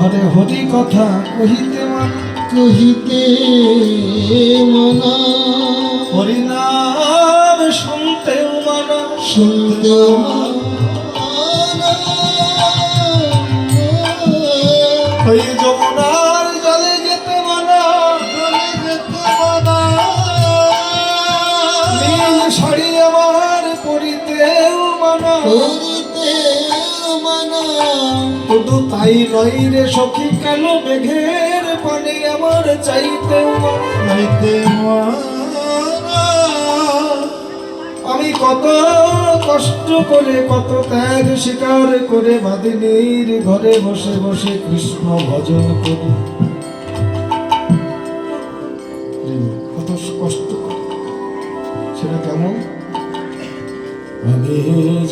ঘরে হরি কথা কহিতে মান। কহিতে মনা। হরি নাম শুনতেও মানা। শুনতে ওই যমুনার জলে যেতে মানা। নীল শাড়ি আমার পরিতেও মানা। শুধু তাই নয় রে সখী, কেন মেঘের পানি আমার চাইতে মানা আমি কত কষ্ট করে, কত ত্যাগ স্বীকার করে বাদিনীর ঘরে বসে বসে কৃষ্ণ ভজন করি। কত কষ্ট সেটা কেমন? আমি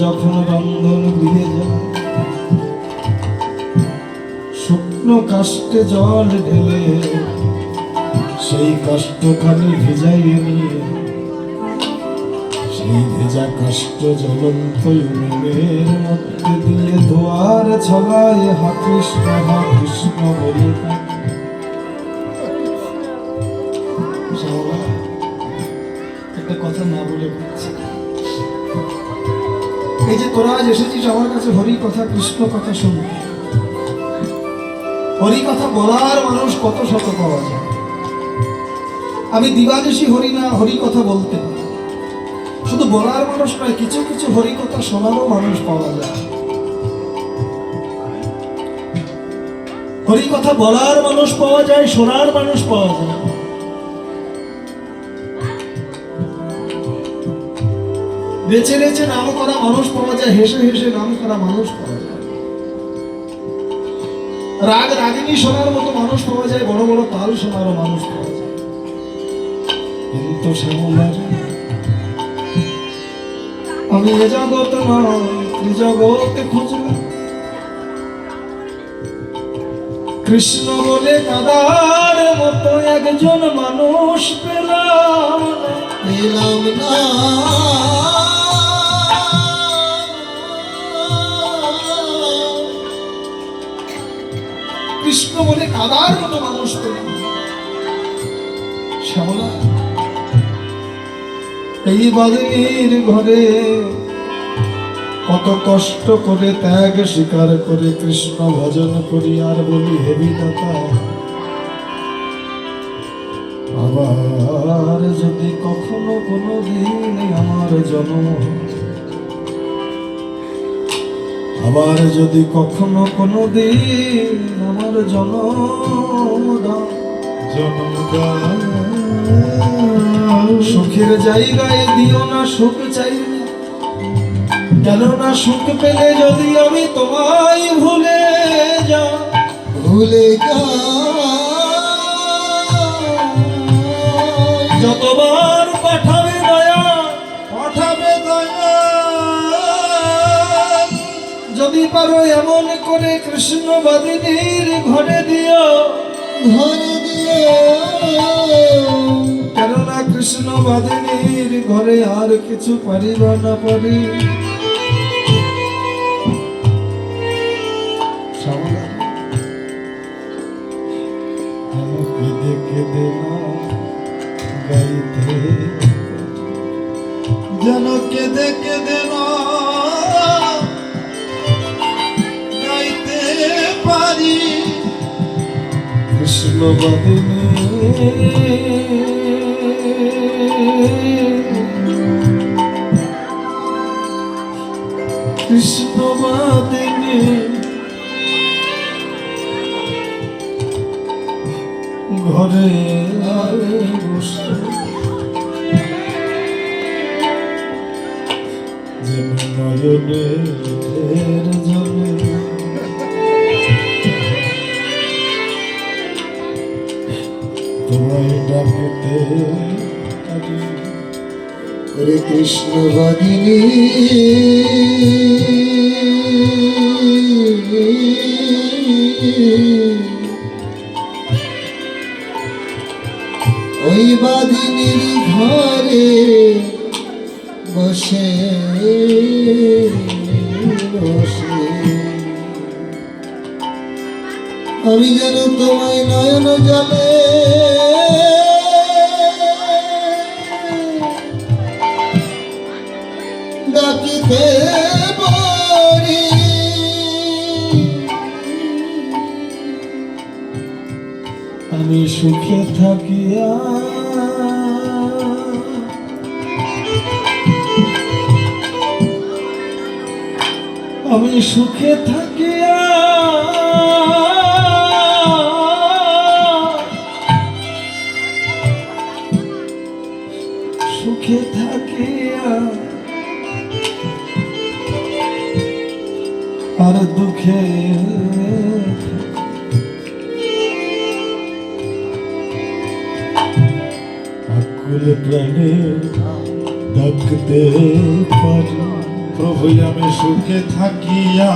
যখন বন্ধন গৃহে যাই শুকনো কাষ্টে জল ঢেলে, সেই কাষ্টখানি ভিজাইয়ে নিয়ে, সেই ভেজা কষ্ট জ্বলন্ত উনুনের মধ্যে দিয়ে দোয়ার ছলায় হা কৃষ্ণ বলে। একটা কথা না। এই যে তোরা আজ এসেছিস আমার কাছে হরি কথা, কৃষ্ণ কথা শুনতে। হরি কথা বলার মানুষ কত শত পাওয়া যায়। আমি দিবাদেশি হরি না, হরি কথা বলতে শুধু বলার মানুষ নয়, কিছু কিছু হরি কথা শোনারও মানুষ পাওয়া যায়। হরি কথা বলার মানুষ পাওয়া যায়, শোনার মানুষ পাওয়া যায়। বেছে বেছে নাম করা মানুষ পাওয়া যায়, হেসে হেসে নাম করা মানুষ পাওয়া যায়। রাগ রাগিনী শোনার মতো মানুষ পাওয়া যায়, বড় বড় তাল শোনারও মানুষ পাওয়া যায়। কিন্তু শ্যামলার আমি এ জগৎ নয় ত্রিজগতে খুঁজলাম। কৃষ্ণ বলে, কাদার মতো একজন মানুষ পেলাম। পেলাম না। কাদার মতো মানুষ পেলাম শ্যামলা, এই বাদিনীর ঘরে কত কষ্ট করে ত্যাগ স্বীকার করে কৃষ্ণ ভজন করি আর বলি হেবি দাতা আবার যদি কখনো কোনো দিন আমার জন্ম আবার যদি কখনো কোনো দিন আমার জন্ম সুখের জায়গায় দিও না সুখ চাই না কেননা সুখ পেলে যদি আমি তোমায় ভুলে যা ভুলে যা যতবার পারো এমন করে কৃষ্ণ বাদিনীর ঘরে দিও। ধরে দিয়ে কেননা কৃষ্ণ বাদিনীর ঘরে আর কিছু পারিব না পারি। যেন কেঁদে কেঁদে না পারি কৃষ্ণ কৃষ্ণ বাদিনী ঘরে বসে। যেন নয়নের তোমায় ডাকতে করে কৃষ্ণ বাদিনী ওই বাদিনীর ঘরে বসে বসে। আমি যেন তোমায় নয়ন জলে আমি সুখে থাকিয়া আমি সুখে থাকিয়া সুখে থাকিয়া আর দুঃখে আকুল প্রাণে ডাকতে পারি প্রভু আমি সুখে থাকিয়া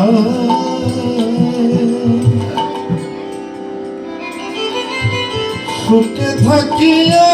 সুখে থাকিয়া